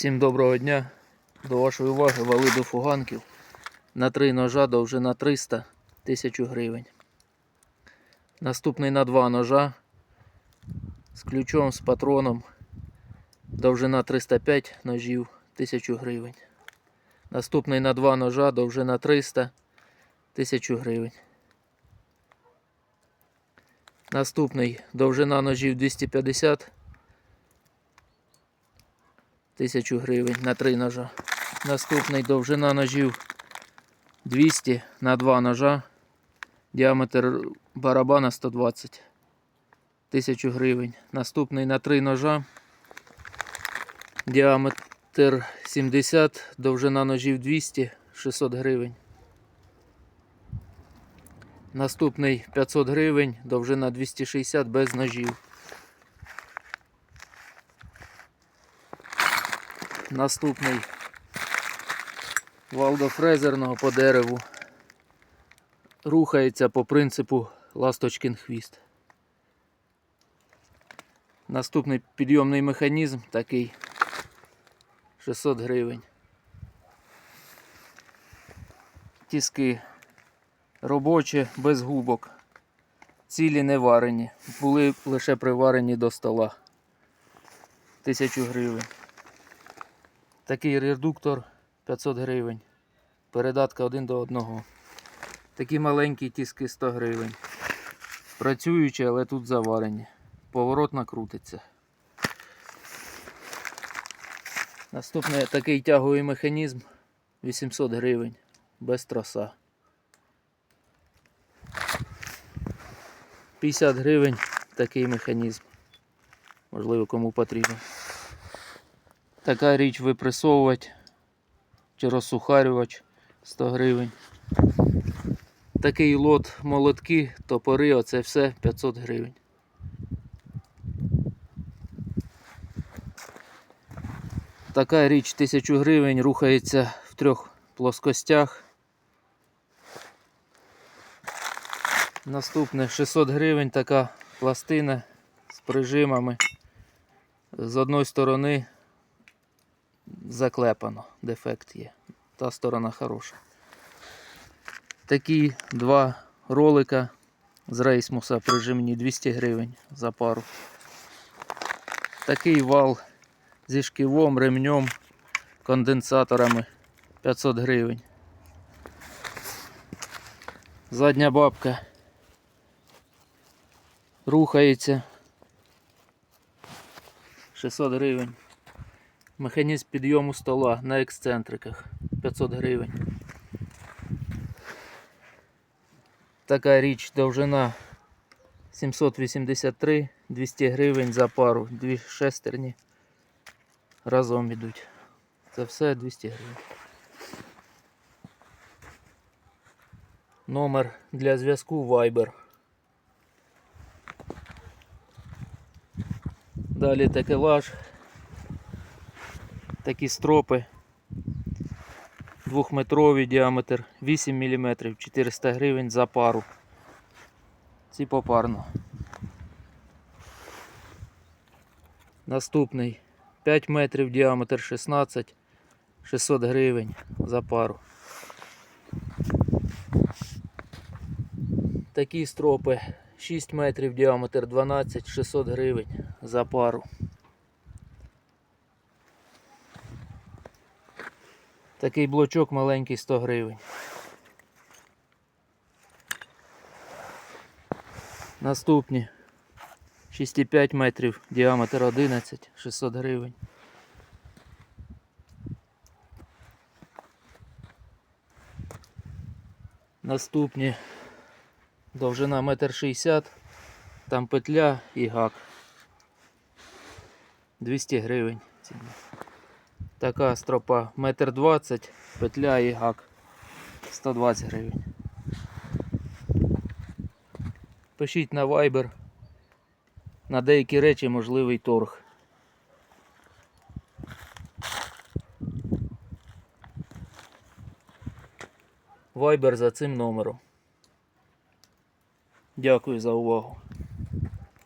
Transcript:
Всім доброго дня. До вашої уваги вали до фуганків. На три ножа довжина 300 1000 гривень. Наступний на два ножа з ключом, з патроном. Довжина 305 ножів 1000 гривень. Наступний на два ножа довжина 300 1000 гривень. Наступний довжина ножів 250 1000 гривень на три ножа. Наступний довжина ножів 200 на два ножа. Діаметр барабана 120 1000 гривень. Наступний на три ножа. Діаметр 70, довжина ножів 200 600 гривень. Наступний 500 гривень, довжина 260 без ножів. Наступний валдофрезерного по дереву. Рухається по принципу ласточкин хвіст. Наступний підйомний механізм такий 600 гривень. Тіски робочі, без губок. Цілі не варені. Були лише приварені до стола. 1000 гривень. Такий редуктор 500 гривень. Передатка один до одного. Такі маленькі тіски 100 гривень. Працюючі, але тут заварені. Поворотна крутиться. Наступний такий тяговий механізм 800 гривень. Без троса. 50 гривень такий механізм. Можливо, кому потрібен. Така річ випресовувати чи розсухарювач 100 гривень. Такий лот молотки, топори, оце все 500 гривень. Така річ 1000 гривень рухається в трьох плоскостях. Наступне 600 гривень така пластина з прижимами. З одної сторони заклепано, дефект є. Та сторона хороша. Такі два ролика з рейсмуса прижимні 200 гривень за пару. Такий вал зі шківом, ремнем, конденсаторами 500 гривень. Задня бабка рухається 600 гривень. Механізм підйому стола на ексцентриках 500 гривень. Така річ довжина 783, 200 гривень за пару, дві шестерні разом ідуть. Це все 200 гривень. Номер для зв'язку Viber. Далі такелаж. Такі стропи. Двохметровий діаметр 8 мм 400 гривень за пару. Ці попарно. Наступний 5 метрів діаметр 16 600 гривень за пару. Такі стропи 6 метрів діаметр 12 600 гривень за пару. Такий блочок маленький 100 гривень. Наступні 6,5 метрів, діаметр 11, 600 гривень. Наступні довжина 1,60 м, там петля і гак. 200 гривень. ціна. Така стропа 1,20 м, петля і гак 120 гривень. Пишіть на Viber. На деякі речі можливий торг. Viber за цим номером. Дякую за увагу.